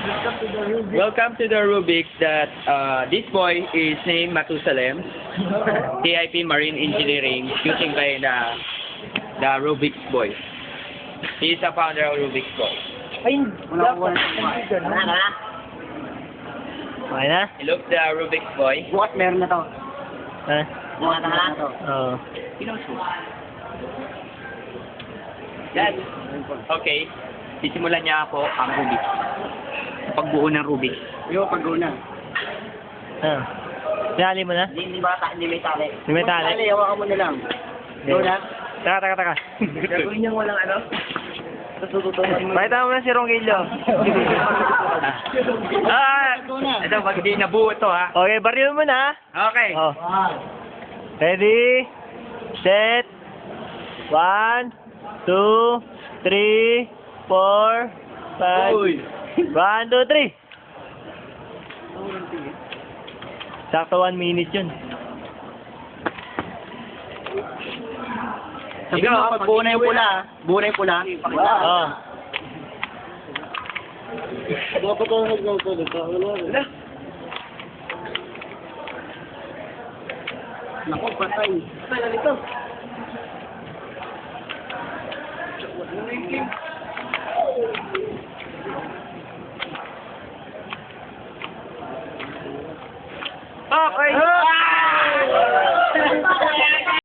Welcome to the Rubik that uh, this boy is named Matusalem, TIP Marine Engineering, shooting by the the Rubik's boy. He is the founder of Rubik's boy. Ay. Okay na? He looks the Rubik's boy. Bukas meron na to. Ha? Bukas na to. Oo. Dad. Okay. Sisimulan niya ako ang Rubik. Pagbuo ng Rubik. Yo, pag-una. Ah. Sinali mo na? Hindi, hindi bata, hindi may tali. Hindi may tali. Tali, hawakan mo na lang. Go na. Taka, taka, taka. Gagawin niyang walang ano? Pakita mo na si Ronquillo. ah, ito, pag di nabuo to ha. Okay, baril mo na. Okay. Oh. Ready? Set. One, two, three, four, five. One, two, three. Sakto one minute yun. Sabi mo, pag buo na yung pula, buo na yung pula. Oh. Dapat ako nagsasalita. Wala. Naku, patay. Patay na nito.